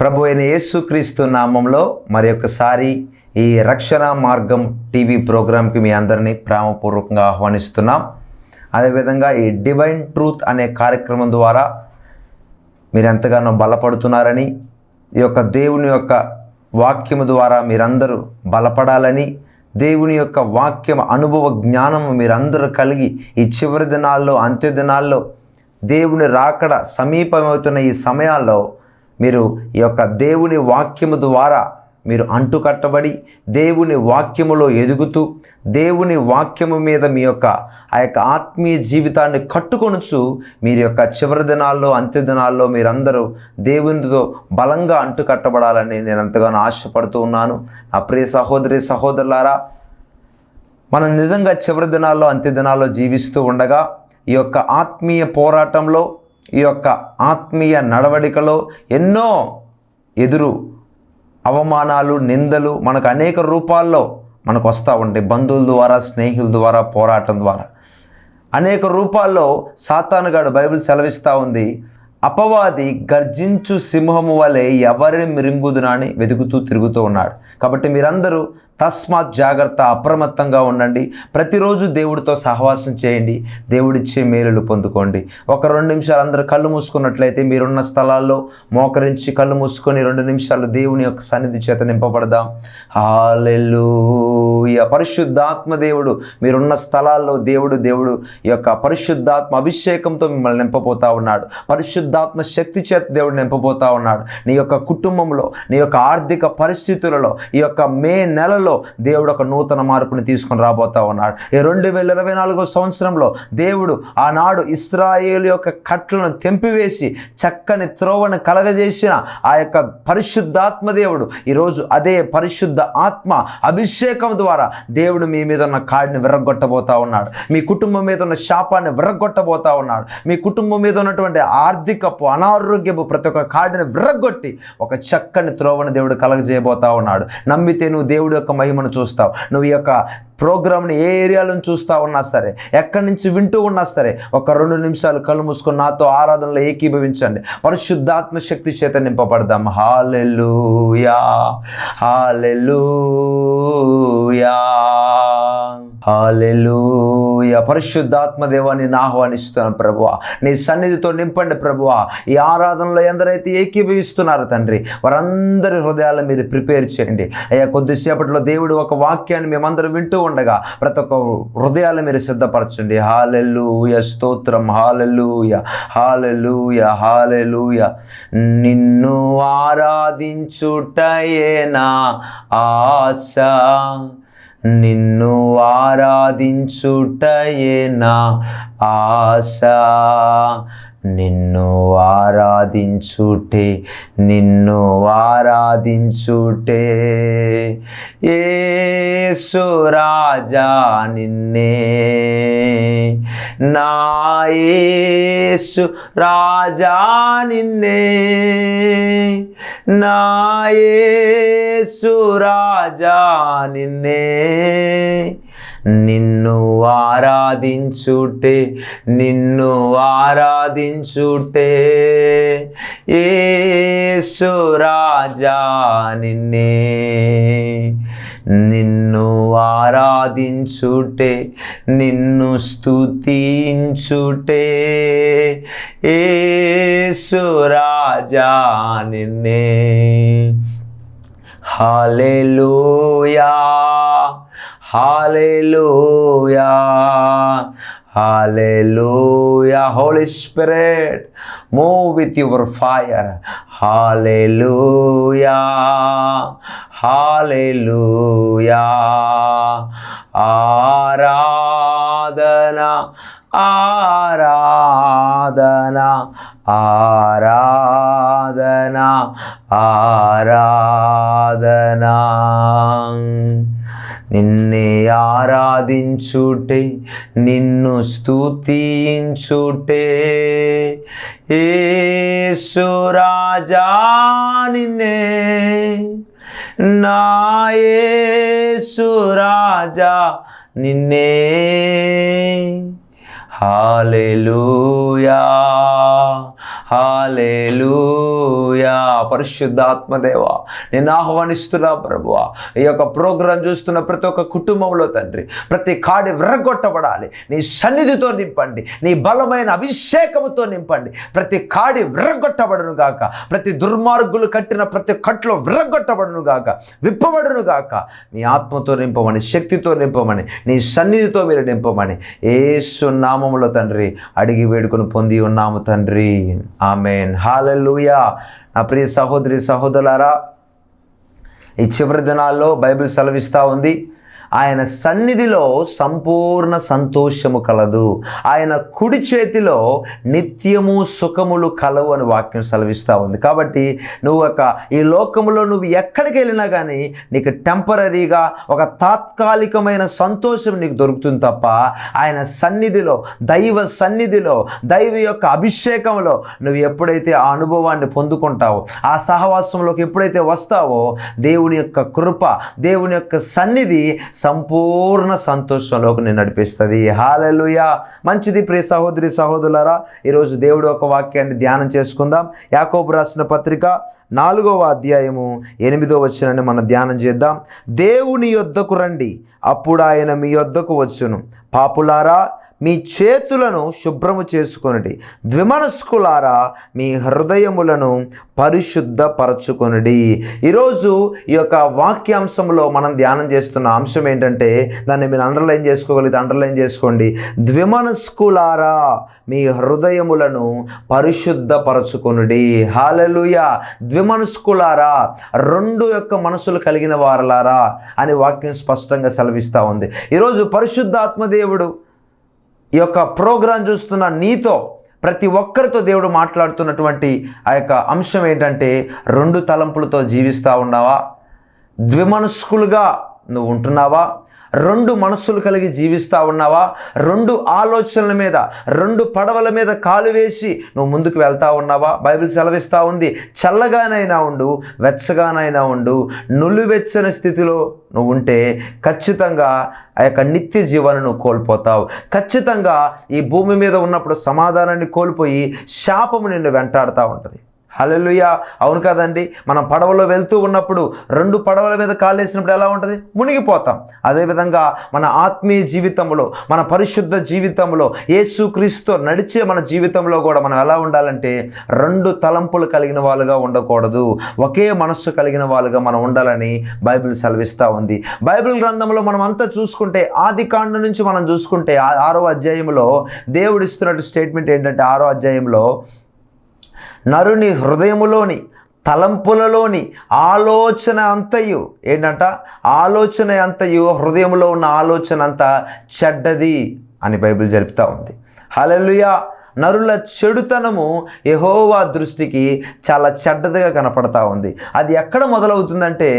ప్రభు అయిన యేసుక్రీస్తు నామంలో మరి ఒకసారి ఈ రక్షణ మార్గం టీవీ ప్రోగ్రాంకి మీ అందరినీ ప్రేమపూర్వకంగా ఆహ్వానిస్తున్నాం. అదేవిధంగా ఈ డివైన్ ట్రూత్ అనే కార్యక్రమం ద్వారా మీరు ఎంతగానో బలపడుతున్నారని ఈ యొక్క దేవుని యొక్క వాక్యము ద్వారా మీరందరూ బలపడాలని దేవుని యొక్క వాక్యం అనుభవ జ్ఞానము మీరందరూ కలిగి ఈ చివరి దినాల్లో అంత్య దినాల్లో దేవుని రాకడ సమీపమవుతున్న ఈ సమయాల్లో మీరు ఈ యొక్క దేవుని వాక్యము ద్వారా మీరు అంటుకట్టబడి దేవుని వాక్యములో ఎదుగుతూ దేవుని వాక్యము మీద మీ యొక్క ఆ యొక్క ఆత్మీయ జీవితాన్ని కట్టుకొనుచు మీరు యొక్క చివరి దినాల్లో అంత్య దినాల్లో మీరందరూ దేవునితో బలంగా అంటుకట్టబడాలని నేను ఎంతగానో ఆశపడుతూ ఉన్నాను. నా ప్రియ సహోదరి సహోదరులారా మనం నిజంగా చివరి దినాల్లో అంత్య దినాల్లో జీవిస్తూ ఉండగా ఈ యొక్క ఆత్మీయ పోరాటంలో ఈ యొక్క ఆత్మీయ నడవడికలో ఎన్నో ఎదురు అవమానాలు నిందలు మనకు అనేక రూపాల్లో మనకు వస్తూ ఉంటాయి. బంధువుల ద్వారా స్నేహితుల ద్వారా పోరాటం ద్వారా. అనేక రూపాల్లో సాతానుగాడు బైబిల్ సెలవిస్తూ ఉంది. అపవాది గర్జించు సింహము వలె ఎవరిని మిరింగుదునని వెతుకుతూ తిరుగుతూ ఉన్నాడు. కాబట్టి మీరందరూ తస్మాత్ జాగ్రత్త అప్రమత్తంగా ఉండండి. ప్రతిరోజు దేవుడితో సహవాసం చేయండి. దేవుడిచ్చే మేలులు పొందుకోండి. ఒక రెండు నిమిషాలు అందరూ కళ్ళు మూసుకున్నట్లయితే మీరున్న స్థలాల్లో మోకరించి కళ్ళు మూసుకొని రెండు నిమిషాలు దేవుని యొక్క సన్నిధి చేత నింపబడదాం. హలలుయ పరిశుద్ధాత్మ దేవుడు మీరున్న స్థలాల్లో దేవుడు దేవుడు ఈ యొక్క పరిశుద్ధాత్మ అభిషేకంతో మిమ్మల్ని నింపబోతా ఉన్నాడు. పరిశుద్ధాత్మ శక్తి చేత దేవుడు నింపబోతా ఉన్నాడు. నీ యొక్క కుటుంబంలో నీ యొక్క ఆర్థిక పరిస్థితులలో ఈ యొక్క మే నెలలో దేవుడు ఒక నూతన మార్పుని తీసుకొని రాబోతా ఉన్నాడు. ఈ రెండు వేల ఇరవై నాలుగో సంవత్సరంలో దేవుడు ఆనాడు ఇస్రాయేల్ యొక్క కట్లను తెంపివేసి చక్కని త్రోవను కలగజేసిన ఆ యొక్క పరిశుద్ధాత్మ దేవుడు ఈరోజు అదే పరిశుద్ధ ఆత్మ అభిషేకం ద్వారా దేవుడు మీ మీద ఉన్న కాడిని విరగొట్టబోతా ఉన్నాడు. మీ కుటుంబం మీద ఉన్న శాపాన్ని విరగొట్టబోతా ఉన్నాడు. మీ కుటుంబం మీద ఉన్నటువంటి ఆర్థికపు అనారోగ్యపు ప్రతి ఒక్క కాడిని విరగొట్టి ఒక చక్కని త్రోవను దేవుడు కలగజేయబోతా ఉన్నాడు. నమ్మితే నువ్వు దేవుడి యొక్క మహిమను చూస్తావు. నువ్వు ఈ యొక్క ప్రోగ్రామ్ని ఏ ఏరియాలను చూస్తూ ఉన్నా సరే ఎక్కడి నుంచి వింటూ ఉన్నా సరే ఒక రెండు నిమిషాలు కళ్ళు మూసుకొని నాతో ఆరాధనలో ఏకీభవించండి. పరిశుద్ధాత్మ శక్తి చేత నింపబడదాం. హాలెలూయా హాలెలూయా హాలెలూయ పరిశుద్ధాత్మ దేవాన్ని ఆహ్వానిస్తున్నాను ప్రభువా. నీ సన్నిధితో నింపండి ప్రభువ. ఈ ఆరాధనలో ఎందరైతే ఏకీభవిస్తున్నారో తండ్రి వారందరి హృదయాల మీద ప్రిపేర్ చేయండి. అయ్యా కొద్దిసేపట్లో దేవుడు ఒక వాక్యాన్ని మేమందరం వింటూ ఉండగా ప్రతి ఒక్క హృదయాల మీరు సిద్ధపరచండి. హాలెలూయ స్తోత్రం. హాలెలూయ హాలెలూయ హాలెలూయ నిన్ను ఆరాధించుటయేనా ఆశ. నిన్ను ఆరాధించుటయే నా ఆశ. నిన్ను ఆరాధించుటే నిన్ను ఆరాధించుటే. యేసు రాజా నిన్నే. నా యేసు రాజా నిన్నే. నా యేసు రాజా నిన్నే. నిన్ను ఆరాధించుటే నిన్ను ఆరాధించుటే. ఏసు రాజా నిన్నే. నిన్ను ఆరాధించుటే నిన్ను స్తుతించుటే. ఏసు నిన్నే. Hallelujah hallelujah. Hallelujah. Holy Spirit, move with your fire. Hallelujah. Hallelujah. Aradana, Aradana, Aradana, Aradhana. నిన్నే ఆరాధించుటే నిన్ను స్తుతించుటే. ఏసురాజా నిన్నే నాయసురాజా నిన్నే. Hallelujah hallelujah. పరిశుద్ధాత్మదేవ. నేను ఆహ్వానిస్తున్నా ప్రభువా. ఈ యొక్క ప్రోగ్రాం చూస్తున్న ప్రతి ఒక్క కుటుంబంలో తండ్రి ప్రతి కాడి విరగొట్టబడాలి. నీ సన్నిధితో నింపండి. నీ బలమైన అభిషేకముతో నింపండి. ప్రతి కాడి విరగొట్టబడును గాక. ప్రతి దుర్మార్గులు కట్టిన ప్రతి కట్లో విరగొట్టబడును గాక. విప్పబడును గాక. మీ ఆత్మతో నింపమని శక్తితో నింపమని నీ సన్నిధితో మీరు నింపమని ఏసు నామములో తండ్రి అడిగి వేడుకొని పొంది ఉన్నాము తండ్రి. ఆమెన్. హాలూయా ప్రియ సహోదరి సహోదరులారా ఈ చివరి దినాల్లో బైబిల్ సెలవిస్తూ ఉంది. ఆయన సన్నిధిలో సంపూర్ణ సంతోషము కలదు. ఆయన కుడి చేతిలో నిత్యము సుఖములు కలవు అని వాక్యం సెలవిస్తూ ఉంది. కాబట్టి నువ్వు ఒక ఈ లోకములో నువ్వు ఎక్కడికి వెళ్ళినా కానీ నీకు టెంపరీగా ఒక తాత్కాలికమైన సంతోషం నీకు దొరుకుతుంది తప్ప ఆయన సన్నిధిలో దైవ సన్నిధిలో దైవ యొక్క అభిషేకంలో నువ్వు ఎప్పుడైతే ఆ అనుభవాన్ని పొందుకుంటావో ఆ సహవాసంలోకి ఎప్పుడైతే వస్తావో దేవుని యొక్క కృప దేవుని యొక్క సన్నిధి సంపూర్ణ సంతోషంలోకి నేను నడిపిస్తుంది. హాలలుయ మంచిది ప్రియ సహోదరి సహోదరులరా ఈరోజు దేవుడు ఒక వాక్యాన్ని ధ్యానం చేసుకుందాం. యాకోబు రాసిన పత్రిక నాలుగవ అధ్యాయము ఎనిమిదో వచ్చినని మనం ధ్యానం చేద్దాం. దేవుని యొద్దకు రండి అప్పుడు ఆయన మీ యొద్దకు వచ్చును. పాపులారా మీ చేతులను శుభ్రము చేసుకొనిడి. ద్విమనస్కులారా మీ హృదయములను పరిశుద్ధపరచుకొనిడి. ఈరోజు ఈ యొక్క వాక్యాంశంలో మనం ధ్యానం చేస్తున్న అంశం ఏంటంటే దాన్ని మీరు అండర్లైన్ చేసుకోగలిగితే అండర్లైన్ చేసుకోండి. ద్విమనస్కులారా మీ హృదయములను పరిశుద్ధపరచుకొనుడి. హాలలుయ ద్విమనస్కులారా రెండు యొక్క మనసులు కలిగిన వారలారా అని వాక్యం స్పష్టంగా సెలవిస్తూ ఉంది. ఈరోజు పరిశుద్ధాత్మ దేవుడు ఈ యొక్క ప్రోగ్రాం చూస్తున్న నీతో ప్రతి ఒక్కరితో దేవుడు మాట్లాడుతున్నటువంటి ఆ యొక్క అంశం ఏంటంటే రెండు తలంపులతో జీవిస్తూ ఉన్నావా? ద్విమనస్కులుగా నువ్వు ఉంటున్నావా? రెండు మనస్సులు కలిగి జీవిస్తూ ఉన్నావా? రెండు ఆలోచనల మీద రెండు పడవల మీద కాలు వేసి నువ్వు ముందుకు వెళ్తా ఉన్నావా? బైబిల్ సెలవిస్తూ ఉంది చల్లగానైనా ఉండు వెచ్చగానైనా ఉండు నులివెచ్చని స్థితిలో నువ్వు ఉంటే ఖచ్చితంగా ఆ యొక్క నిత్య జీవాన్ని నువ్వు కోల్పోతావు. ఖచ్చితంగా ఈ భూమి మీద ఉన్నప్పుడు సమాధానాన్ని కోల్పోయి శాపము నిన్ను వెంటాడుతూ ఉంటుంది. హలెలుయా అవును కదండి మనం పడవలో వెళ్తూ ఉన్నప్పుడు రెండు పడవల మీద కాలేసినప్పుడు ఎలా ఉంటుంది? మునిగిపోతాం. అదేవిధంగా మన ఆత్మీయ జీవితంలో మన పరిశుద్ధ జీవితంలో యేసుక్రీస్తు నడిచే మన జీవితంలో కూడా మనం ఎలా ఉండాలంటే రెండు తలంపులు కలిగిన వాళ్ళుగా ఉండకూడదు. ఒకే మనస్సు కలిగిన వాళ్ళుగా మనం ఉండాలని బైబిల్ సెలవిస్తూ ఉంది. బైబిల్ గ్రంథంలో మనం అంతా చూసుకుంటే ఆది కాండ నుంచి మనం చూసుకుంటే ఆ- ఆరో అధ్యాయంలో దేవుడిస్తున్నట్టు స్టేట్మెంట్ ఏంటంటే ఆరో అధ్యాయంలో నరుని హృదయములోని తలంపులలోని ఆలోచన అంతయు ఏంటంట? ఆలోచన అంతయు హృదయంలో ఉన్న ఆలోచన అంతా చెడ్డది అని బైబిల్ జరుపుతూ ఉంది. హలలుయా నరుల చెడుతనము యహోవా దృష్టికి చాలా చెడ్డదిగా కనపడతా ఉంది. అది ఎక్కడ మొదలవుతుందంటే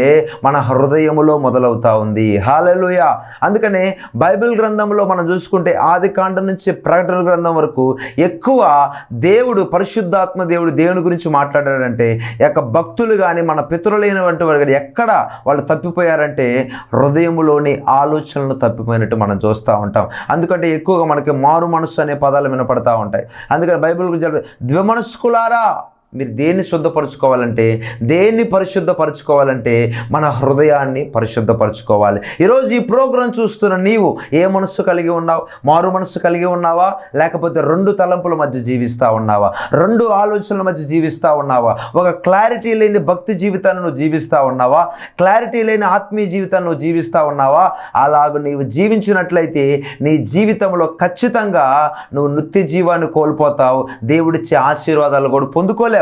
మన హృదయములో మొదలవుతా ఉంది. హాలలుయ అందుకనే బైబిల్ గ్రంథంలో మనం చూసుకుంటే ఆది నుంచి ప్రకటన గ్రంథం వరకు ఎక్కువ దేవుడు పరిశుద్ధాత్మ దేవుడు దేవుని గురించి మాట్లాడాడంటే యొక్క భక్తులు కానీ మన పితరులైనటువంటి వారు కానీ ఎక్కడ వాళ్ళు తప్పిపోయారంటే హృదయములోని ఆలోచనలు తప్పిపోయినట్టు మనం చూస్తూ ఉంటాం. అందుకంటే ఎక్కువగా మనకి మారు మనస్సు అనే పదాలు వినపడతా ఉంటాయి. అందుకని బైబిల్ గురించి చెప్ప- ద్విమనస్కులారా? మీరు దేన్ని శుద్ధపరచుకోవాలంటే దేన్ని పరిశుద్ధపరచుకోవాలంటే మన హృదయాన్ని పరిశుద్ధపరచుకోవాలి. ఈరోజు ఈ ప్రోగ్రాం చూస్తున్న నీవు ఏ మనస్సు కలిగి ఉన్నావు? మారు మనస్సు కలిగి ఉన్నావా? లేకపోతే రెండు తలంపుల మధ్య జీవిస్తూ ఉన్నావా? రెండు ఆలోచనల మధ్య జీవిస్తూ ఉన్నావా? ఒక క్లారిటీ లేని భక్తి జీవితాన్ని నువ్వు జీవిస్తూ ఉన్నావా? క్లారిటీ లేని ఆత్మీయ జీవితాన్ని నువ్వు జీవిస్తూ ఉన్నావా? అలాగ నీవు జీవించినట్లయితే నీ జీవితంలో ఖచ్చితంగా నువ్వు నిత్య జీవాన్ని కోల్పోతావు. దేవుడిచ్చే ఆశీర్వాదాలు కూడా పొందుకోలేవు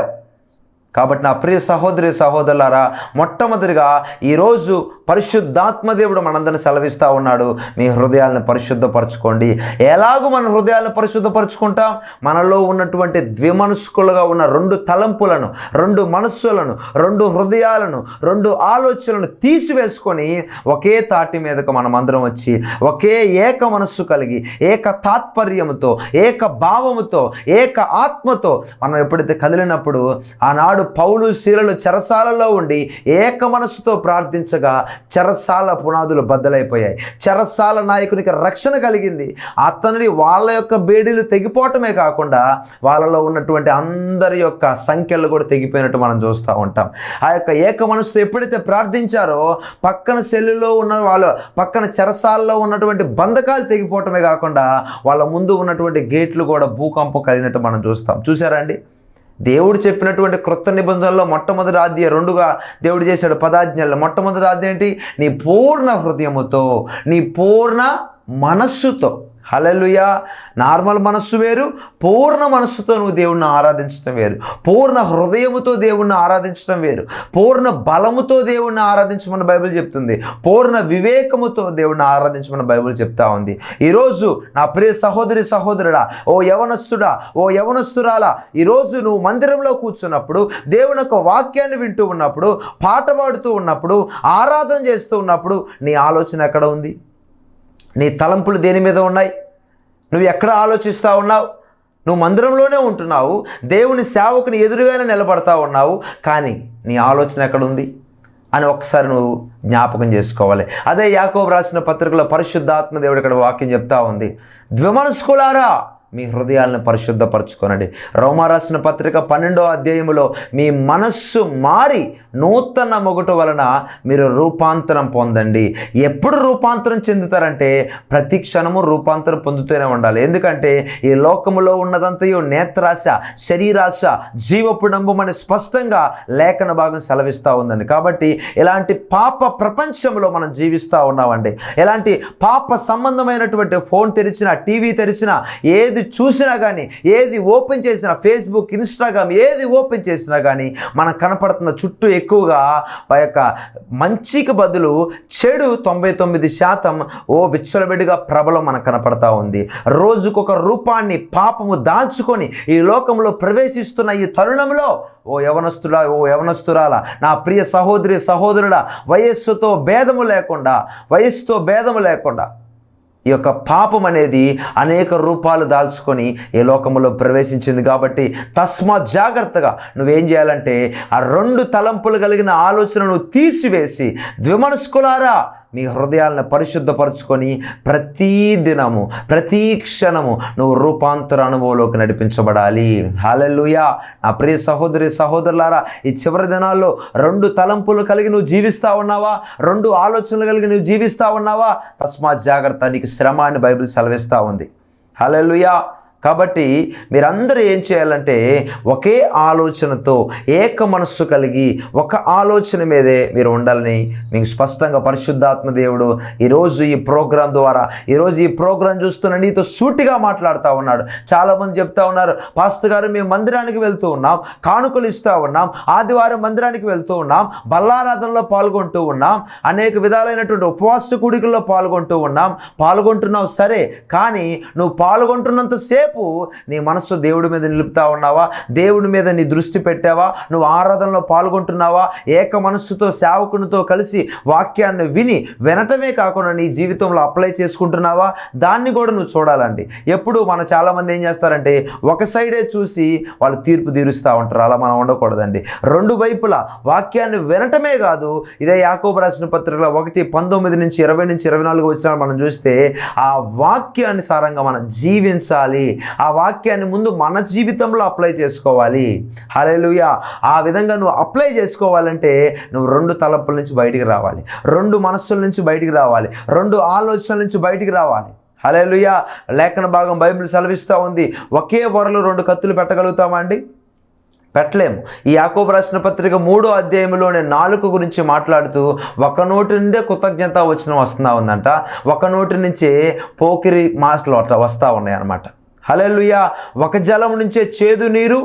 కాబట్టి నా ప్రియ సహోదరి సహోదరులారా మొట్టమొదటిగా ఈరోజు పరిశుద్ధాత్మ దేవుడు మనందరిని సెలవిస్తూ ఉన్నాడు. మీ హృదయాలను పరిశుద్ధపరచుకోండి. ఎలాగో మన హృదయాలను పరిశుద్ధపరచుకుంటాం? మనలో ఉన్నటువంటి ద్విమనస్కులుగా ఉన్న రెండు తలంపులను రెండు మనస్సులను రెండు హృదయాలను రెండు ఆలోచనలను తీసివేసుకొని ఒకే తాటి మీదకు మనమందరం వచ్చి ఒకే ఏక మనస్సు కలిగి ఏక తాత్పర్యముతో ఏక భావముతో ఏక ఆత్మతో మనం ఎప్పుడైతే కదిలినప్పుడు ఆనాడు ఆనాడు పౌలు శీలలు చెరసాలలో ఉండి ఏక మనస్సుతో ప్రార్థించగా చెరసాల పునాదులు బద్దలైపోయాయి. చెరసాల నాయకునికి రక్షణ కలిగింది. అతనిని వాళ్ళ యొక్క బేడీలు తెగిపోవటమే కాకుండా వాళ్ళలో ఉన్నటువంటి అందరి యొక్క సంఖ్యలు కూడా తెగిపోయినట్టు మనం చూస్తూ ఉంటాం. ఆ యొక్క ఏక మనసుతో ఎప్పుడైతే ప్రార్థించారో పక్కన సెల్లులో ఉన్న వాళ్ళు పక్కన చెరసాలలో ఉన్నటువంటి బంధకాలు తెగిపోవటమే కాకుండా వాళ్ళ ముందు ఉన్నటువంటి గేట్లు కూడా భూకంపం కలిగినట్టు మనం చూస్తాం. చూసారా అండి? దేవుడు చెప్పినటువంటి క్రొత్త నిబంధనలో మొట్టమొదటి ఆద్య రెండుగా దేవుడు చేశాడు పదాజ్ఞల్లో మొట్టమొదటి ఆద్య ఏంటి? నీ పూర్ణ హృదయముతో నీ పూర్ణ మనస్సుతో. హలలుయ నార్మల్ మనస్సు వేరు పూర్ణ మనస్సుతో నువ్వు దేవుణ్ణి ఆరాధించడం వేరు. పూర్ణ హృదయముతో దేవుణ్ణి ఆరాధించడం వేరు. పూర్ణ బలముతో దేవుణ్ణి ఆరాధించమని బైబిల్ చెప్తుంది. పూర్ణ వివేకముతో దేవుణ్ణి ఆరాధించమని బైబిల్ చెప్తా ఉంది. ఈరోజు నా ప్రియ సహోదరి సహోదరుడా ఓ యవనస్తుడా ఓ యవనస్తురాలా ఈరోజు నువ్వు మందిరంలో కూర్చున్నప్పుడు దేవుని యొక్క వాక్యాన్ని వింటూ ఉన్నప్పుడు పాట పాడుతూ ఉన్నప్పుడు ఆరాధన చేస్తూ ఉన్నప్పుడు నీ ఆలోచన ఎక్కడ ఉంది? నీ తలంపులు దేని మీద ఉన్నాయి? నువ్వు ఎక్కడ ఆలోచిస్తూ ఉన్నావు? నువ్వు మందిరంలోనే ఉంటున్నావు దేవుని సేవకుని ఎదురుగానే నిలబడతా ఉన్నావు కానీ నీ ఆలోచన ఎక్కడుంది? అని ఒకసారి నువ్వు జ్ఞాపకం చేసుకోవాలి. అదే యాకోబు రాసిన పత్రికలో పరిశుద్ధాత్మ దేవుడు ఇక్కడ వాక్యం చెప్తా ఉంది. ద్విమనస్కులారా మీ హృదయాలను పరిశుద్ధపరచుకోనండి. రోమా రాసిన పత్రిక పన్నెండో అధ్యాయంలో మీ మనస్సు మారి నూతన మొగుట వలన మీరు రూపాంతరం పొందండి. ఎప్పుడు రూపాంతరం చెందుతారంటే ప్రతి క్షణము రూపాంతరం పొందుతూనే ఉండాలి. ఎందుకంటే ఈ లోకములో ఉన్నదంతయు నేత్రాశ శరీరాశ జీవపుడంబం అని స్పష్టంగా లేఖన భాగం సెలవిస్తూ ఉందండి. కాబట్టి ఇలాంటి పాప ప్రపంచంలో మనం జీవిస్తూ ఉన్నామండి. ఎలాంటి పాప సంబంధమైనటువంటి ఫోన్ తెరిచినా టీవీ తెరిచినా ఏది చూసినా కానీ ఏది ఓపెన్ చేసినా ఫేస్బుక్ ఇన్స్టాగ్రామ్ ఏది ఓపెన్ చేసినా కానీ మనకు కనపడుతున్న చుట్టూ ఎక్కువగా ఆ యొక్క మంచికి బదులు చెడు తొంభై తొమ్మిది శాతం ఓ విచ్చలవిడిగా ప్రబలం మనకు కనపడతా ఉంది. రోజుకొక రూపాన్ని పాపము దాచుకొని ఈ లోకంలో ప్రవేశిస్తున్న ఈ తరుణంలో ఓ యవనస్తుడా ఓ యవనస్తురాల నా ప్రియ సహోదరి సహోదరుడా వయస్సుతో భేదము లేకుండా వయస్సుతో భేదము లేకుండా ఈ యొక్క పాపం అనేది అనేక రూపాలు దాల్చుకొని ఈ లోకంలో ప్రవేశించింది కాబట్టి తస్మాత్ జాగ్రత్తగా నువ్వేం చేయాలంటే ఆ రెండు తలంపులు కలిగిన ఆలోచనను తీసివేసి ద్విమనస్కులారా మీ హృదయాలను పరిశుద్ధపరచుకొని ప్రతీ దినము ప్రతి క్షణము నువ్వు రూపాంతర అనుభవంలోకి నడిపించబడాలి. హాలెలుయా నా ప్రియ సహోదరి సహోదరులారా ఈ చివరి దినాల్లో రెండు తలంపులు కలిగి నువ్వు జీవిస్తా ఉన్నావా? రెండు ఆలోచనలు కలిగి నువ్వు జీవిస్తా ఉన్నావా? తస్మాత్ జాగ్రత్త నీకు శ్రమ అని బైబిల్ సెలవిస్తూ ఉంది. హాలెలుయా కాబట్టి మీరందరూ ఏం చేయాలంటే ఒకే ఆలోచనతో ఏక మనస్సు కలిగి ఒక ఆలోచన మీదే మీరు ఉండాలని మీకు స్పష్టంగా పరిశుద్ధాత్మ దేవుడు ఈరోజు ఈ ప్రోగ్రాం ద్వారా ఈరోజు ఈ ప్రోగ్రాం చూస్తున్న నీతో సూటిగా మాట్లాడుతూ ఉన్నాడు. చాలామంది చెప్తా ఉన్నారు పాస్టర్ గారు మేము మందిరానికి వెళ్తూ ఉన్నాం కానుకలు ఇస్తూ ఉన్నాం ఆదివారం మందిరానికి వెళ్తూ ఉన్నాం బల్లారాధనలో పాల్గొంటూ ఉన్నాం అనేక విధాలైనటువంటి ఉపవాస కూడికల్లో పాల్గొంటూ ఉన్నాం పాల్గొంటున్నావు సరే కానీ నువ్వు పాల్గొంటున్నంతసేపు నీ మనస్సు దేవుడి మీద నిలుపుతా ఉన్నావా? దేవుడి మీద నీ దృష్టి పెట్టావా? నువ్వు ఆరాధనలో పాల్గొంటున్నావా? ఏక మనస్సుతో సేవకునితో కలిసి వాక్యాన్ని విని వినటమే కాకుండా నీ జీవితంలో అప్లై చేసుకుంటున్నావా? దాన్ని కూడా నువ్వు చూడాలండి. ఎప్పుడు మన చాలామంది ఏం చేస్తారంటే ఒక సైడే చూసి వాళ్ళు తీర్పు తీరుస్తూ ఉంటారు. అలా మనం ఉండకూడదండి. రెండు వైపులా వాక్యాన్ని వినటమే కాదు ఇదే యాకోబు రాసిన పత్రికలో ఒకటి పంతొమ్మిది నుంచి ఇరవై నుంచి ఇరవై నాలుగు వచ్చిన మనం చూస్తే ఆ వాక్యానుసారంగా మనం జీవించాలి. ఆ వాక్యాన్ని ముందు మన జీవితంలో అప్లై చేసుకోవాలి. హలేలుయా ఆ విధంగా నువ్వు అప్లై చేసుకోవాలంటే నువ్వు రెండు తలపుల నుంచి బయటికి రావాలి. రెండు మనస్సుల నుంచి బయటికి రావాలి. రెండు ఆలోచనల నుంచి బయటికి రావాలి. హలేలుయా లేఖన భాగం బైబిల్ సెలవిస్తూ ఉంది. ఒకే వరలో రెండు కత్తులు పెట్టగలుగుతామా అండి? పెట్టలేము. ఈ యాకోబు రాసిన పత్రిక మూడో అధ్యాయంలోనే నాలుగు గురించి మాట్లాడుతూ ఒక నోటి నుండే కృతజ్ఞత వచ్చిన వస్తూ ఉందంట. ఒక నోటి నుంచే పోకిరి మాటలు అట్లా వస్తూ ఉన్నాయన్నమాట. హలెలుయా ఒక జలం నుంచే చేదు నీరు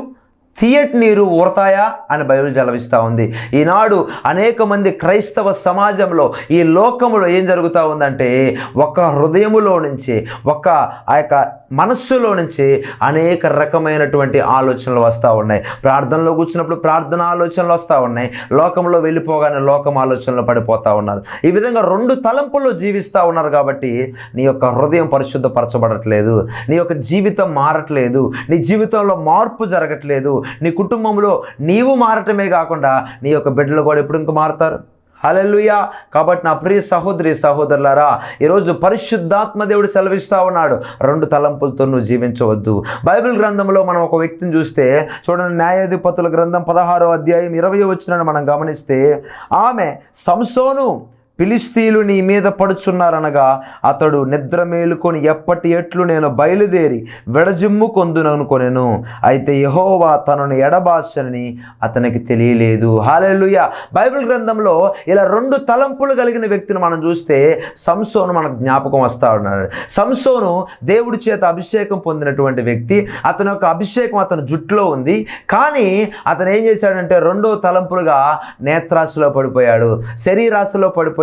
తీయటి నీరు ఊరతాయా అని బైబిల్ జలవిస్తూ ఉంది. ఈనాడు అనేక మంది క్రైస్తవ సమాజంలో ఈ లోకములో ఏం జరుగుతూ ఉందంటే ఒక హృదయములో నుంచి ఒక ఆ యొక్క మనస్సులో నుంచి అనేక రకమైనటువంటి ఆలోచనలు వస్తూ ఉన్నాయి. ప్రార్థనలో కూర్చున్నప్పుడు ప్రార్థన ఆలోచనలు వస్తూ ఉన్నాయి. లోకంలో వెళ్ళిపోగానే లోకం ఆలోచనలు పడిపోతూ ఉన్నారు. ఈ విధంగా రెండు తలంపుల్లో జీవిస్తూ ఉన్నారు కాబట్టి నీ యొక్క హృదయం పరిశుద్ధపరచబడట్లేదు. నీ యొక్క జీవితం మారట్లేదు. నీ జీవితంలో మార్పు జరగట్లేదు. నీ కుటుంబంలో నీవు మారటమే కాకుండా నీ యొక్క బిడ్డలు కూడా ఎప్పుడు ఇంక మారుతారు? హలెలుయా కాబట్టి నా ప్రియ సహోదరి సహోదరులారా ఈరోజు పరిశుద్ధాత్మ దేవుడు సెలవిస్తా ఉన్నాడు. రెండు తలంపులతో నువ్వు జీవించవద్దు. బైబిల్ గ్రంథంలో మనం ఒక వ్యక్తిని చూస్తే చూడండి న్యాయాధిపతుల గ్రంథం పదహారో అధ్యాయం ఇరవై వచ్చిన మనం గమనిస్తే ఆమె సంసోను పిలిస్తీలు నీ మీద పడుచున్నారనగా అతడు నిద్ర మేలుకొని ఎప్పటి ఎట్లు నేను బయలుదేరి విడజిమ్ము కొందుననుకొనెను అయితే యహోవా తనను ఎడబాసని అతనికి తెలియలేదు. హాలెలుయ బైబిల్ గ్రంథంలో ఇలా రెండు తలంపులు కలిగిన వ్యక్తిని మనం చూస్తే సంసోను మనకు జ్ఞాపకం వస్తా ఉన్నాడు. సంసోను దేవుడి చేత అభిషేకం పొందినటువంటి వ్యక్తి. అతని యొక్క అభిషేకం అతని జుట్టులో ఉంది. కానీ అతను ఏం చేశాడంటే రెండో తలంపులుగా నేత్రాశలో పడిపోయాడు. శరీరాశలో పడిపోయాడు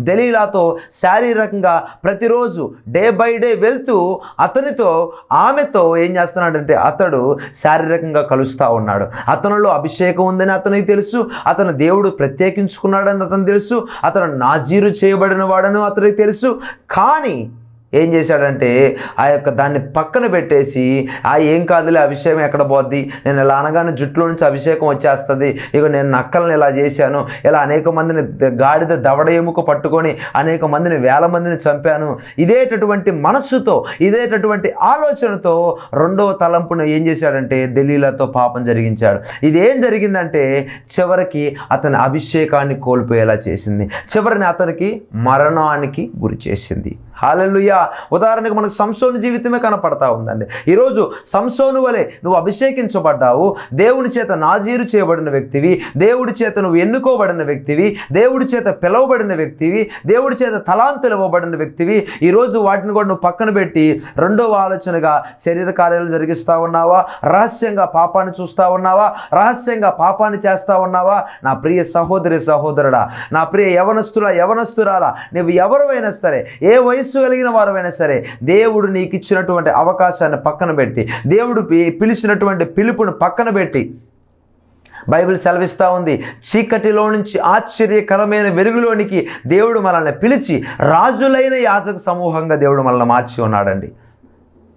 దలీలాతో శారీరకంగా ప్రతిరోజు డే బై డే వెళ్తూ అతనితో ఆమెతో ఏం చేస్తున్నాడంటే అతడు శారీరకంగా కలుస్తూ ఉన్నాడు. అతనిలో అభిషేకం ఉందని అతనికి తెలుసు. అతను దేవుడు ప్రత్యేకించుకున్నాడని అతను తెలుసు. అతను నాజీరు చేయబడిన వాడని అతనికి తెలుసు. కానీ ఏం చేశాడంటే ఆ యొక్క దాన్ని పక్కన పెట్టేసి ఆ ఏం కాదులే అభిషేకం ఎక్కడ పోద్ది? నేను ఇలా అనగానే జుట్టులో నుంచి అభిషేకం వచ్చేస్తుంది. ఇక నేను నక్కలను ఇలా చేశాను. ఇలా అనేక మందిని గాడిద దవడ ఎముక పట్టుకొని అనేక మందిని వేల మందిని చంపాను. ఇదేటటువంటి మనస్సుతో ఇదేటటువంటి ఆలోచనతో రెండవ తలంపును ఏం చేశాడంటే ఢిల్లీలతో పాపం జరిగించాడు. ఇదేం జరిగిందంటే చివరికి అతని అభిషేకాన్ని కోల్పోయేలా చేసింది. చివరిని అతనికి మరణానికి గురి చేసింది. హాలెలుయా. ఉదాహరణకు మనకు సంసోను జీవితమే కనపడతా ఉందండి. ఈరోజు సంసోను వలె నువ్వు అభిషేకించబడ్డావు. దేవుని చేత నాజీరు చేయబడిన వ్యక్తివి. దేవుడి చేత నువ్వు ఎన్నుకోబడిన వ్యక్తివి. దేవుడి చేత పిలవబడిన వ్యక్తివి. దేవుడి చేత తలాంతులు ఇవ్వబడిన వ్యక్తివి. ఈరోజు వాటిని కూడా నువ్వు పక్కన పెట్టి రెండవ ఆలోచనగా శరీర కార్యాలు జరిగిస్తా ఉన్నావా? రహస్యంగా పాపాన్ని చూస్తా ఉన్నావా? రహస్యంగా పాపాన్ని చేస్తా ఉన్నావా? నా ప్రియ సహోదరి సహోదరుడా నా ప్రియ యవనస్తుల యవనస్తురాలా నువ్వు ఎవరైనా సరే ఏ వయసు కలిగిన వారమైనా సరే దేవుడు నీకు ఇచ్చినటువంటి అవకాశాన్ని పక్కన పెట్టి దేవుడు పి- పిలిచినటువంటి పిలుపును పక్కన పెట్టి బైబిల్ సెలవిస్తూ ఉంది చీకటిలో నుంచి ఆశ్చర్యకరమైన వెలుగులోనికి దేవుడు మనల్ని పిలిచి రాజులైన యాజక సమూహంగా దేవుడు మనల్ని మార్చి ఉన్నాడండి.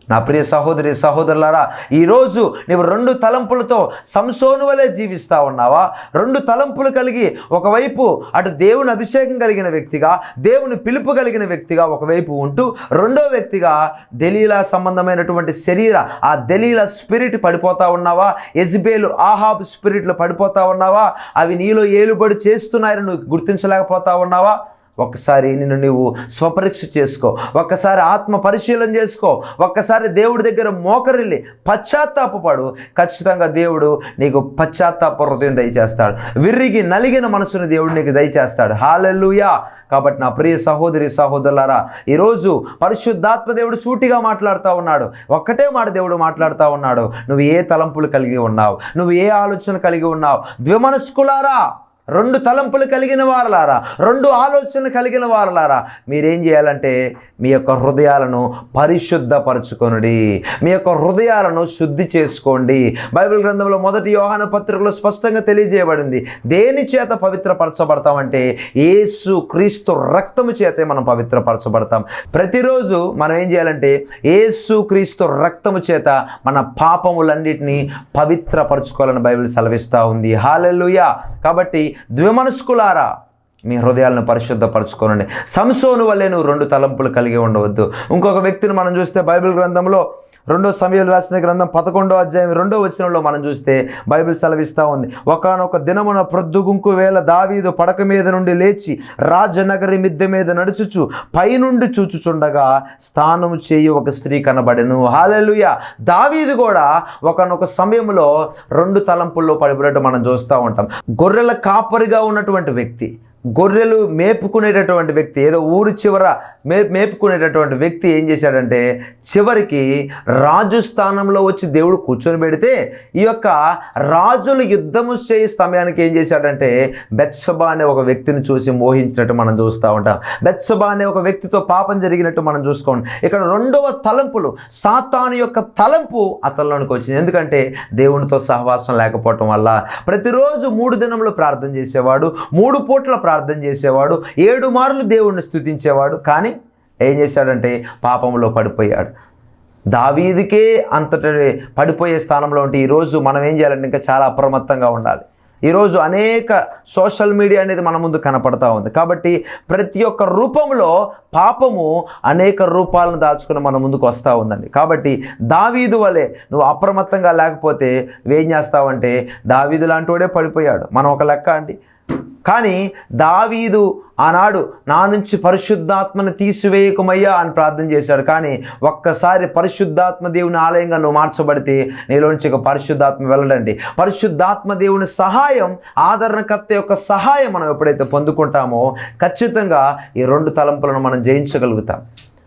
నా ప్రియ సహోదరి సహోదరులారా ఈరోజు నీవు రెండు తలంపులతో సంసోను వలె జీవిస్తా ఉన్నావా? రెండు తలంపులు కలిగి ఒకవైపు అటు దేవుని అభిషేకం కలిగిన వ్యక్తిగా దేవుని పిలుపు కలిగిన వ్యక్తిగా ఒకవైపు ఉంటూ రెండో వ్యక్తిగా దలీలా సంబంధమైనటువంటి శరీర ఆ దలీల స్పిరిట్ పడిపోతా ఉన్నావా? ఎజ్బేలు ఆహాబ్ స్పిరిట్లు పడిపోతా ఉన్నావా? అవి నీలో ఏలుబడి చేస్తున్నాయని నువ్వు గుర్తించలేకపోతా ఉన్నావా? ఒక్కసారి నిన్ను నీవు స్వపరీక్ష చేసుకో. ఒక్కసారి ఆత్మ పరిశీలన చేసుకో. ఒక్కసారి దేవుడి దగ్గర మోకరిల్లి పశ్చాత్తాపడు ఖచ్చితంగా దేవుడు నీకు పశ్చాత్తాప హృదయం దయచేస్తాడు. విర్రిగి నలిగిన మనసుని దేవుడు నీకు దయచేస్తాడు. హాలెల్లుయా కాబట్టి నా ప్రియ సహోదరి సహోదరులారా ఈరోజు పరిశుద్ధాత్మ దేవుడు సూటిగా మాట్లాడుతూ ఉన్నాడు. ఒక్కటే మాట దేవుడు మాట్లాడుతూ ఉన్నాడు. నువ్వు ఏ తలంపులు కలిగి ఉన్నావు? నువ్వు ఏ ఆలోచన కలిగి ఉన్నావు? ద్విమనస్కులారా? రెండు తలంపులు కలిగిన వారలారా రెండు ఆలోచనలు కలిగిన వారలారా మీరేం చేయాలంటే మీ యొక్క హృదయాలను పరిశుద్ధపరచుకొనుడి మీ యొక్క హృదయాలను శుద్ధి చేసుకోండి. బైబిల్ గ్రంథంలో మొదటి యోహాన పత్రికలో స్పష్టంగా తెలియజేయబడింది దేని చేత పవిత్రపరచబడతామంటే ఏసు క్రీస్తు రక్తము చేతే మనం పవిత్రపరచబడతాం. ప్రతిరోజు మనం ఏం చేయాలంటే ఏసు క్రీస్తు రక్తము చేత మన పాపములన్నిటినీ పవిత్రపరచుకోవాలని బైబిల్ సెలవిస్తూ ఉంది. హాలెలుయా! కాబట్టి ద్విమనస్కులారా? మీ హృదయాలను పరిశుద్ధపరచుకోనండి. సంసోను వల్లే నువ్వు రెండు తలంపులు కలిగి ఉండవద్దు. ఇంకొక వ్యక్తిని మనం చూస్తే బైబిల్ గ్రంథంలో రెండో సమయాలు రాసిన గ్రంథం పదకొండో అధ్యాయం రెండో వచనంలో మనం చూస్తే బైబిల్ సెలవిస్తూ ఉంది. ఒకనొక దినమున ప్రొద్దుగుంకు వేళ దావీదు పడక మీద నుండి లేచి రాజనగరి మిద్దె మీద నడుచుచు పైనుండి చూచుచుండగా స్థానం చేయి ఒక స్త్రీ కనబడెను. హాలెలుయ దావీదు కూడా ఒకనొక సమయంలో రెండు తలంపుల్లో పడిపోయినట్టు మనం చూస్తూ ఉంటాం. గొర్రెల కాపరిగా ఉన్నటువంటి వ్యక్తి గొర్రెలు మేపుకునేటటువంటి వ్యక్తి ఏదో ఊరు చివర మే మేపుకునేటటువంటి వ్యక్తి ఏం చేశాడంటే చివరికి రాజు స్థానంలో వచ్చి దేవుడు కూర్చొని పెడితే ఈ యొక్క రాజులు యుద్ధము చేయు సమయానికి ఏం చేశాడంటే బెత్సబా అనే ఒక వ్యక్తిని చూసి మోహించినట్టు మనం చూస్తూ ఉంటాం. బెత్సబా అనే ఒక వ్యక్తితో పాపం జరిగినట్టు మనం చూసుకోండి ఇక్కడ రెండవ తలంపులు సాతాను యొక్క తలంపు అతనిలోనికి వచ్చింది. ఎందుకంటే దేవునితో సహవాసం లేకపోవటం వల్ల ప్రతిరోజు మూడు దినములు ప్రార్థన చేసేవాడు మూడు పూట్ల ప్రార్థన చేసేవాడు ఏడు మార్లు దేవుణ్ణి స్తుతించేవాడు. కానీ ఏం చేశాడంటే పాపంలో పడిపోయాడు. దావీదికే అంతటి పడిపోయే స్థానంలో ఉంటే ఈరోజు మనం ఏం చేయాలంటే ఇంకా చాలా అప్రమత్తంగా ఉండాలి. ఈరోజు అనేక సోషల్ మీడియా అనేది మన ముందు కనపడతా ఉంది. కాబట్టి ప్రతి ఒక్క రూపంలో పాపము అనేక రూపాలను దాచుకుని మన ముందుకు వస్తూ ఉందండి. కాబట్టి దావీదు వలె నువ్వు అప్రమత్తంగా లేకపోతే ఏం చేస్తావంటే దావీదు లాంటివాడే పడిపోయాడు. మనం ఒక లెక్క అండి. కానీ దావీదు ఆనాడు నా నుంచి పరిశుద్ధాత్మను తీసివేయకమయ్యా అని ప్రార్థన చేశాడు. కానీ ఒక్కసారి పరిశుద్ధాత్మ దేవుని ఆలయంగా నువ్వు మార్చబడితే నీలో నుంచి ఒక పరిశుద్ధాత్మ వెళ్ళడండి. పరిశుద్ధాత్మ దేవుని సహాయం ఆదరణకర్త యొక్క సహాయం మనం ఎప్పుడైతే పొందుకుంటామో ఖచ్చితంగా ఈ రెండు తలంపులను మనం ജയിൻ ഷകൽ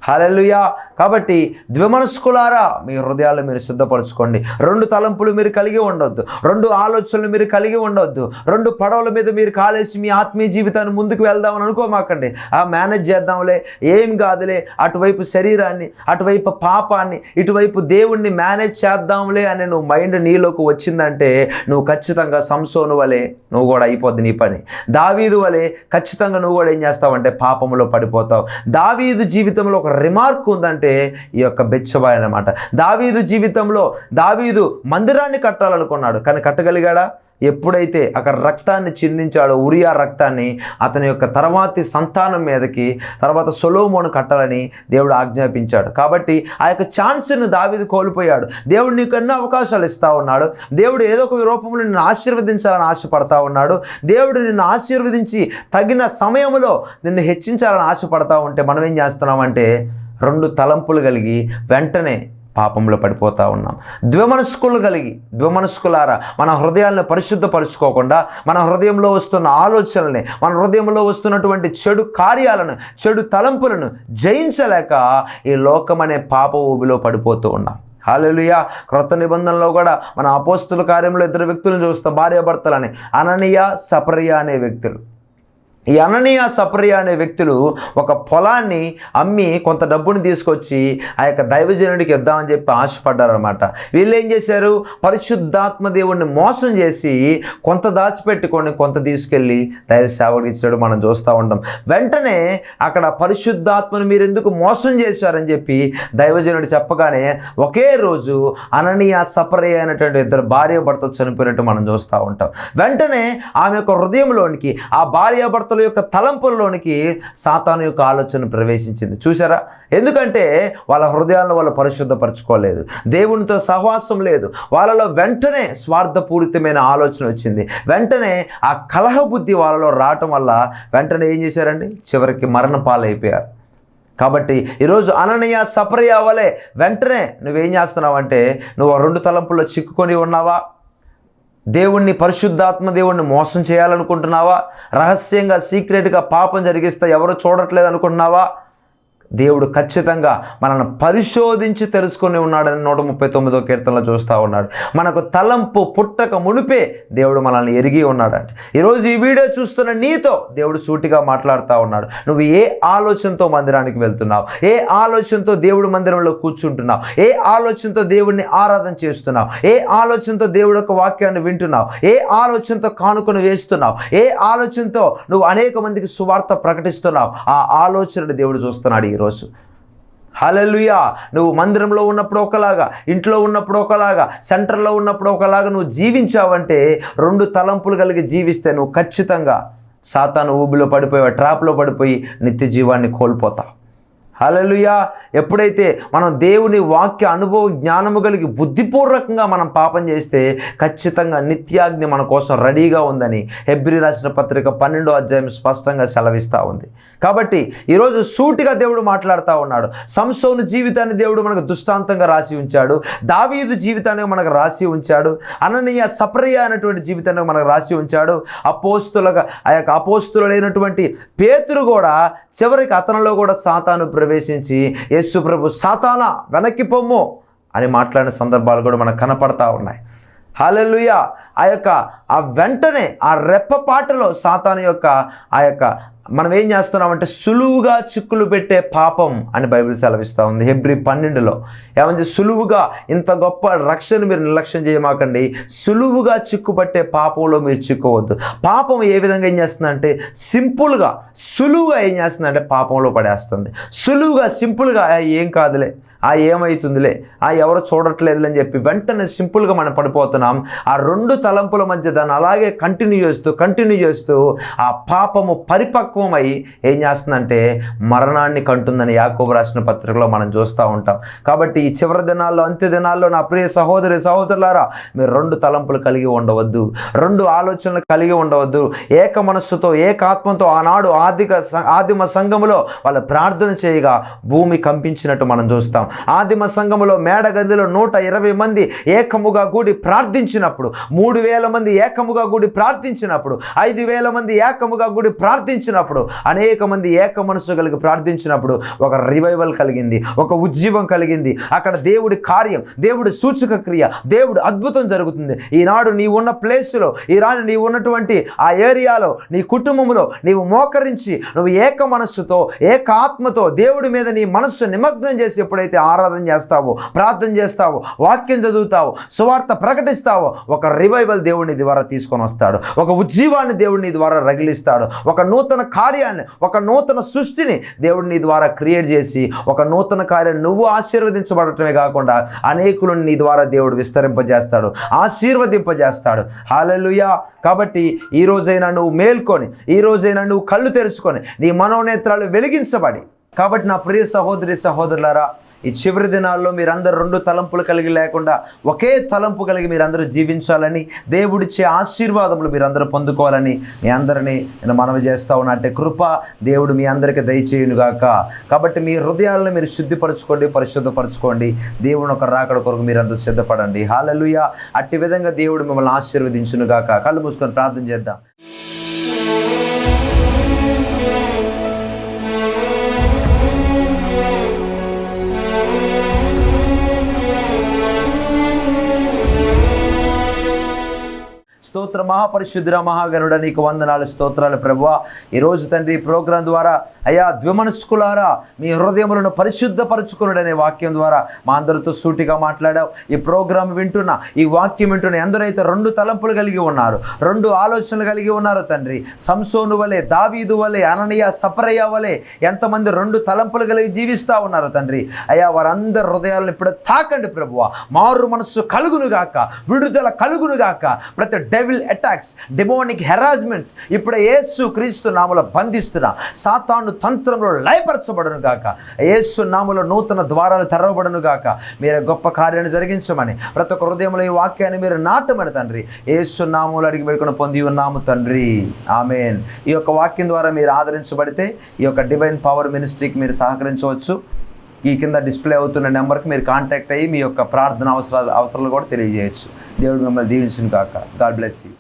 హలలుయా కాబట్టి ద్విమనస్కులారా మీ హృదయాలు మీరు సిద్ధపరచుకోండి. రెండు తలంపులు మీరు కలిగి ఉండొద్దు. రెండు ఆలోచనలు మీరు కలిగి ఉండొద్దు. రెండు పడవల మీద మీరు కాలేసి మీ ఆత్మీయ జీవితాన్ని ముందుకు వెళ్దామని అనుకోమాకండి. ఆ మేనేజ్ చేద్దాంలే. ఏం కాదులే. అటువైపు శరీరాన్ని అటువైపు పాపాన్ని ఇటువైపు దేవుణ్ణి మేనేజ్ చేద్దాంలే అనే నువ్వు మైండ్ నీలోకి వచ్చిందంటే నువ్వు ఖచ్చితంగా సంసోను వలె నువ్వు కూడా అయిపోద్ది నీ పని. దావీదు వలె ఖచ్చితంగా నువ్వు కూడా ఏం చేస్తావంటే పాపంలో పడిపోతావు. దావీదు జీవితంలో ఒక రిమార్క్ ఉందంటే ఈ యొక్క బెచ్చబాయ్ అనమాట దావీదు జీవితంలో దావీదు మందిరాన్ని కట్టాలనుకున్నాడు. కానీ కట్టగలిగాడా? ఎప్పుడైతే అక్కడ రక్తాన్ని చిందించాడో ఉరియా రక్తాన్ని అతని యొక్క తర్వాతి సంతానం మీదకి తర్వాత సొలోమోను కట్టాలని దేవుడు ఆజ్ఞాపించాడు. కాబట్టి ఆ యొక్క ఛాన్స్ను దావిది కోల్పోయాడు. దేవుడు నీకు ఎన్నో అవకాశాలు ఇస్తూ ఉన్నాడు. దేవుడు ఏదో ఒక రూపంలో నిన్ను ఆశీర్వదించాలని ఆశపడతా ఉన్నాడు. దేవుడు నిన్ను ఆశీర్వదించి తగిన సమయంలో నిన్ను హెచ్చించాలని ఆశపడతా ఉంటే మనం ఏం చేస్తున్నామంటే రెండు తలంపులు కలిగి వెంటనే పాపంలో పడిపోతూ ఉన్నాం. ద్విమనస్కులు కలిగి ద్విమనస్కులారా మన హృదయాలను పరిశుద్ధపరచుకోకుండా మన హృదయంలో వస్తున్న ఆలోచనల్ని మన హృదయంలో వస్తున్నటువంటి చెడు కార్యాలను చెడు తలంపులను జయించలేక ఈ లోకం అనే పాప ఊబిలో పడిపోతూ ఉన్నాం. హాలెలుయా క్రొత్త నిబంధనలో కూడా మన అపోస్తుల కార్యంలో ఇద్దరు వ్యక్తులను చూస్తాం భార్యాభర్తలని. అననీయ సపరియా అనే వ్యక్తులు. ఈ అననీయ సప్రియ అనే వ్యక్తులు ఒక పొలాన్ని అమ్మి కొంత డబ్బుని తీసుకొచ్చి ఆ యొక్క దైవజనుడికి ఇద్దామని చెప్పి ఆశపడ్డారనమాట వీళ్ళు ఏం చేశారు? పరిశుద్ధాత్మ దేవుణ్ణి మోసం చేసి కొంత దాచిపెట్టుకొని కొంత తీసుకెళ్ళి దైవ సేవడికి ఇచ్చాడు. మనం చూస్తూ ఉంటాం వెంటనే అక్కడ పరిశుద్ధాత్మను మీరు ఎందుకు మోసం చేశారని చెప్పి దైవజనుడు చెప్పగానే ఒకే రోజు అననీయ సపరయ్య అయినటువంటి ఇద్దరు భార్య భర్తలు చనిపోయినట్టు మనం చూస్తూ ఉంటాం. వెంటనే ఆమె యొక్క హృదయంలోనికి ఆ భార్య భర్తలు యొక్క తలంపుల్లోనికి సాతాను యొక్క ఆలోచన ప్రవేశించింది. చూసారా ఎందుకంటే వాళ్ళ హృదయాలను వాళ్ళు పరిశుద్ధపరచుకోలేదు. దేవునితో సహవాసం లేదు. వాళ్ళలో వెంటనే స్వార్థపూరితమైన ఆలోచన వచ్చింది. వెంటనే ఆ కలహ బుద్ధి వాళ్ళలో రావటం వల్ల వెంటనే ఏం చేశారండి? చివరికి మరణ పాలైపోయారు కాబట్టి ఈరోజు అననీయ సపరయ వలె వెంటనే నువ్వేం చేస్తున్నావంటే నువ్వు రెండు తలంపుల్లో చిక్కుకొని ఉన్నావా? దేవుణ్ణి పరిశుద్ధాత్మ దేవుణ్ణి మోసం చేయాలనుకుంటున్నావా? రహస్యంగా సీక్రెట్గా పాపం జరిగిస్తే ఎవరు చూడట్లేదు అనుకుంటున్నావా? దేవుడు ఖచ్చితంగా మనల్ని పరిశోధించి తెలుసుకొని ఉన్నాడని నూట ముప్పై తొమ్మిదో కీర్తనలో చూస్తూ ఉన్నాడు. మనకు తలంపు పుట్టక మునిపే దేవుడు మనల్ని ఎరిగి ఉన్నాడంట. ఈరోజు ఈ వీడియో చూస్తున్న నీతో దేవుడు సూటిగా మాట్లాడుతూ ఉన్నాడు. నువ్వు ఏ ఆలోచనతో మందిరానికి వెళ్తున్నావు? ఏ ఆలోచనతో దేవుడు మందిరంలో కూర్చుంటున్నావు? ఏ ఆలోచనతో దేవుడిని ఆరాధన చేస్తున్నావు? ఏ ఆలోచనతో దేవుడు యొక్క వాక్యాన్ని వింటున్నావు? ఏ ఆలోచనతో కానుకొని వేస్తున్నావు? ఏ ఆలోచనతో నువ్వు అనేక మందికి సువార్త ప్రకటిస్తున్నావు? ఆ ఆలోచనని దేవుడు చూస్తున్నాడు ఈరోజు. హలలుయా నువ్వు మందిరంలో ఉన్నప్పుడు ఒకలాగా ఇంట్లో ఉన్నప్పుడు ఒకలాగా సెంటర్లో ఉన్నప్పుడు ఒకలాగా నువ్వు జీవించావంటే రెండు తలంపులు కలిగి జీవిస్తే నువ్వు ఖచ్చితంగా సాతాను ఊబిలో పడిపోయి ట్రాప్లో పడిపోయి నిత్య జీవాన్ని కోల్పోతావు. హలలుయా ఎప్పుడైతే మనం దేవుని వాక్య అనుభవ జ్ఞానము కలిగి బుద్ధిపూర్వకంగా మనం పాపం చేస్తే ఖచ్చితంగా నిత్యాగ్ని మన కోసం రెడీగా ఉందని హెబ్రి రాసిన పత్రిక పన్నెండో అధ్యాయం స్పష్టంగా సెలవిస్తూ ఉంది. కాబట్టి ఈరోజు సూటిగా దేవుడు మాట్లాడుతూ ఉన్నాడు. సంసోను జీవితాన్ని దేవుడు మనకు దృష్టాంతంగా రాసి ఉంచాడు. దావీదు జీవితాన్ని మనకు రాసి ఉంచాడు. అననీయ సప్రియ అనేటువంటి జీవితాన్ని మనకు రాసి ఉంచాడు. అపోస్తులుగా ఆ యొక్క అపోస్తులైనటువంటి పేతురు కూడా చివరికి అతనిలో కూడా సాతాను ప్రవేశించి యేసు ప్రభు సాతాన వెనక్కి పొమ్ము అని మాట్లాడిన సందర్భాలు కూడా మనకు కనపడతా ఉన్నాయి. హాలెలుయ ఆ యొక్క ఆ వెంటనే ఆ రెప్పపాటులో సాతాను యొక్క ఆ యొక్క మనం ఏం చేస్తున్నామంటే సులువుగా చిక్కులు పెట్టే పాపం అని బైబిల్ సెలవిస్తూ ఉంది. హెబ్రి పన్నెండులో ఏమంటే సులువుగా ఇంత గొప్ప రక్షణ మీరు నిర్లక్ష్యం చేయమాకండి. సులువుగా చిక్కుపట్టే పాపంలో మీరు చిక్కువద్దు పాపం ఏ విధంగా ఏం చేస్తుందంటే సింపుల్గా సులువుగా ఏం చేస్తుందంటే పాపంలో పడేస్తుంది. సులువుగా సింపుల్గా ఏం కాదులే. ఆ ఏమవుతుందిలే ఆ ఎవరు చూడట్లేదులే అని చెప్పి వెంటనే సింపుల్గా మనం పడిపోతున్నాం. ఆ రెండు తలంపుల మధ్య దాన్ని అలాగే కంటిన్యూ చేస్తూ కంటిన్యూ చేస్తూ ఆ పాపము పరిపక్వమై ఏం చేస్తుందంటే మరణాన్ని కంటుందని యాకోబు రాసిన పత్రికలో మనం చూస్తూ ఉంటాం. కాబట్టి ఈ చివరి దినాల్లో అంత్య దినాల్లో నా ప్రియ సహోదరి సహోదరులారా మీరు రెండు తలంపులు కలిగి ఉండవద్దు. రెండు ఆలోచనలు కలిగి ఉండవద్దు. ఏక మనస్సుతో ఏకాత్మతో ఆనాడు ఆదిక ఆదిమ సంఘములో వాళ్ళు ప్రార్థన చేయగా భూమి కంపించినట్టు మనం చూస్తాం. ఆదిమ సంఘములో మేడగదిలో నూట ఇరవై మంది ఏకముగా కూడి ప్రార్థించినప్పుడు మూడు వేల మంది ఏకముగా కూడి ప్రార్థించినప్పుడు ఐదు వేల మంది ఏకముగా కూడి ప్రార్థించినప్పుడు అనేక మంది ఏక మనసు కలిగి ప్రార్థించినప్పుడు ఒక రివైవల్ కలిగింది ఒక ఉజ్జీవం కలిగింది. అక్కడ దేవుడి కార్యం దేవుడి సూచక క్రియ దేవుడు అద్భుతం జరుగుతుంది. ఈనాడు నీ ఉన్న ప్లేస్లో ఈనాడు నీ ఉన్నటువంటి ఆ ఏరియాలో నీ కుటుంబంలో నీవు మోకరించి నువ్వు ఏక మనస్సుతో ఏక ఆత్మతో దేవుడి మీద నీ మనస్సు నిమగ్నం చేసి ఎప్పుడైతే ఆరాధన చేస్తావో ప్రార్థన చేస్తావో వాక్యం చదువుతావో సువార్త ప్రకటిస్తావో. ఒక రివైవల్ దేవుడిని ద్వారా తీసుకొని వస్తాడు. ఒక ఉజ్జీవాన్ని దేవుడిని ద్వారా రగిలిస్తాడు. ఒక నూతన కార్యాన్ని ఒక నూతన సృష్టిని దేవుడిని ద్వారా క్రియేట్ చేసి ఒక నూతన కార్యాన్ని నువ్వు ఆశీర్వదించబడటమే కాకుండా అనేకులను నీ ద్వారా దేవుడు విస్తరింపజేస్తాడు ఆశీర్వదింపజేస్తాడు. హాలలుయా కాబట్టి ఈ రోజైనా నువ్వు మేల్కొని ఈ రోజైనా నువ్వు కళ్ళు తెరుచుకొని నీ మనోనేత్రాలు వెలిగించబడి. కాబట్టి నా ప్రియ సహోదరి సహోదరులారా ఈ చివరి దినాల్లో మీరందరూ రెండు తలంపులు కలిగి లేకుండా ఒకే తలంపు కలిగి మీరందరూ జీవించాలని దేవుడిచ్చే ఆశీర్వాదములు మీరందరూ పొందుకోవాలని మీ అందరినీ నేను మనవి చేస్తా ఉన్నా. అంటే కృప దేవుడు మీ అందరికీ దయచేయునుగాక. కాబట్టి మీ హృదయాలను మీరు శుద్ధిపరచుకోండి పరిశుద్ధపరచుకోండి. దేవుని ఒక రాకడ కొరకు మీరు సిద్ధపడండి. హాలలుయ అట్టి విధంగా దేవుడు మిమ్మల్ని ఆశీర్వదించునుగాక. కళ్ళు మూసుకొని ప్రార్థన చేద్దాం. స్తోత్ర మహాపరిశుద్ధుర మహాగణుడ నీకు వందనాలు స్తోత్రాలు ప్రభువా. ఈరోజు తండ్రి ప్రోగ్రాం ద్వారా అయా ద్విమనస్కులారా మీ హృదయములను పరిశుద్ధపరచుకునుడనే వాక్యం ద్వారా మా అందరితో సూటిగా మాట్లాడావు. ఈ ప్రోగ్రాం వింటున్న ఈ వాక్యం వింటున్న ఎందరైతే రెండు తలంపులు కలిగి ఉన్నారు రెండు ఆలోచనలు కలిగి ఉన్నారు తండ్రి. సంసోను వలె దావీదు వలె అననీయ సపరయ్య వలె ఎంతమంది రెండు తలంపులు కలిగి జీవిస్తూ ఉన్నారు తండ్రి. అయ్యా వారందరి హృదయాలను ఇప్పుడు తాకండి ప్రభువ. మారు మనస్సు కలుగునుగాక విడుదల కలుగునుగాక ప్రతి డెవిల్ అటాక్స్ డెమోనిక్ హెరాస్మెంట్స్ ఇప్పుడు యేసు క్రీస్తు నామలో బంధిస్తున్నా సాతాను తంత్రంలో లయపరచబడను గాక. యేసు నామలో నూతన ద్వారాలు తెరవబడను గాక. మీరు గొప్ప కార్యాన్ని జరిగించమని ప్రతి ఒక్క హృదయంలో ఈ వాక్యాన్ని మీరు నాటమని తండ్రి. యేసు నామలు అడిగి పెట్టుకుని పొంది ఉన్నాము తండ్రి. ఆమెన్. ఈ యొక్క వాక్యం ద్వారా మీరు ఆదరించబడితే ఈ యొక్క డివైన్ పవర్ మినిస్ట్రీకి మీరు సహకరించవచ్చు. ఈ కింద డిస్ప్లే అవుతున్న నెంబర్కి మీరు కాంటాక్ట్ అయ్యి మీ యొక్క ప్రార్థన అవసరాలు అవసరాలు కూడా తెలియజేయచ్చు. దేవుడు మిమ్మల్ని దీవించును కాక గాడ్ బ్లెస్ యూ.